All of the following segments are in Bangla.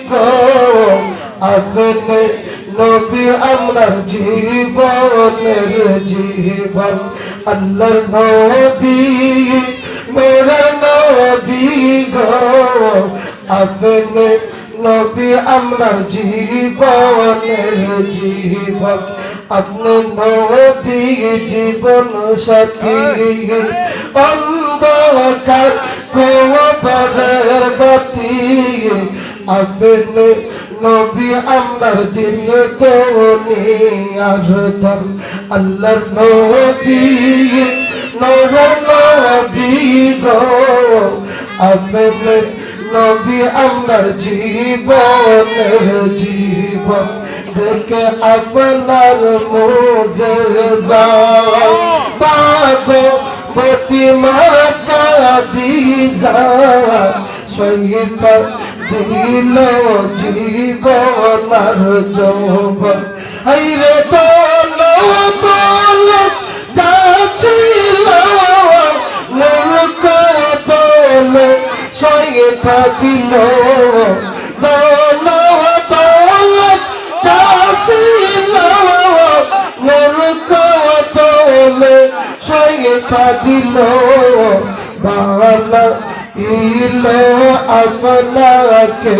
গো আপনি নবী আমার জীবনের জীবন আল্লাহর নবী মোরা নবী গো আপনি নবী আমার জীবনের জীবন আপনি নবী জীবন সাথী অন্ধকার কোবরের বাতি আপনি নবী আমার দিন তো আসতাম। আল্লাহর নবী নর নবী আপনি নবী আমার জীবনের জীবন দেখে আপনার মোজে পাগো প্রতিমা দিজা সহিত দিল জীবন আর যৌবন হাইরে দল দল। যাচ্ছিল মূর্খ যাচ্ছিল মূর্খ দল সহিত দিল। বালা ইলো আপনাকে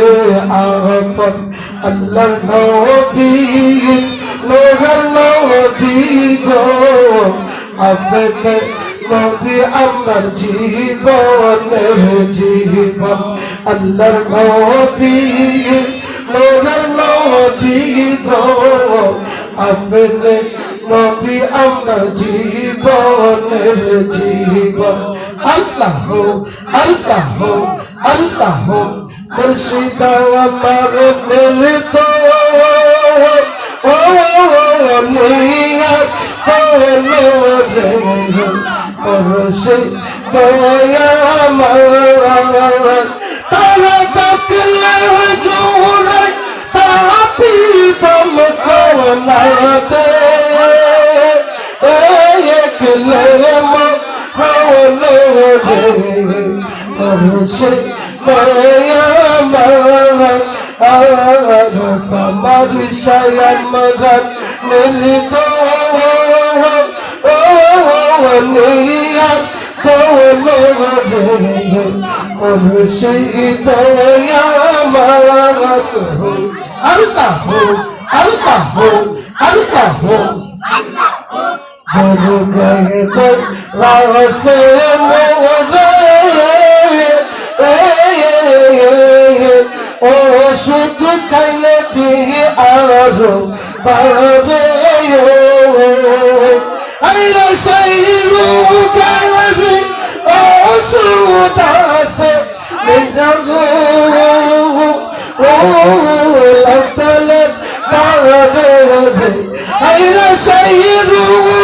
আপন আল্লাহ নবী নোহর নবী গো আপনি নবী আমার জীবনের জীবন আল্লাহ নবী নোহর নবী গো আপনি নবী আমার জীবনের জীবন আল্লাহ আল্লাহ আল্লাহ মুর্শিদ আমার মিলিত ও নিয়া মুর্শিদ দয়া আমার। তারা দেখলে জোড়াই পাপি দম কোলাতে হলো রে মুর্শিদ দয়া আমার আর সমাজ শায়ান মগন মিলিত ও নিয়া কোলো রে মুর্শিদ দয়া আমার আল্লাহ আল্লাহ আল্লাহ গুরু গয়ে তো রাসে ও শুধু খাইলে দিয়ে আরও বাড়বে আইরা সেই রূপারে ও সুদাসে নিজাগো ও লতলে বাড়বে আইরা সেই রূপারে ও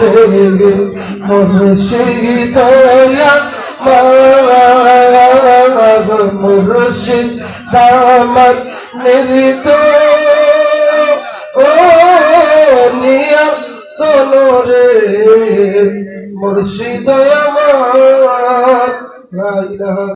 রে মুর্শিদ দয়া মুর্শিদ দামত নিরিত। ও নিয়া তোরে মুর্শিদ আমার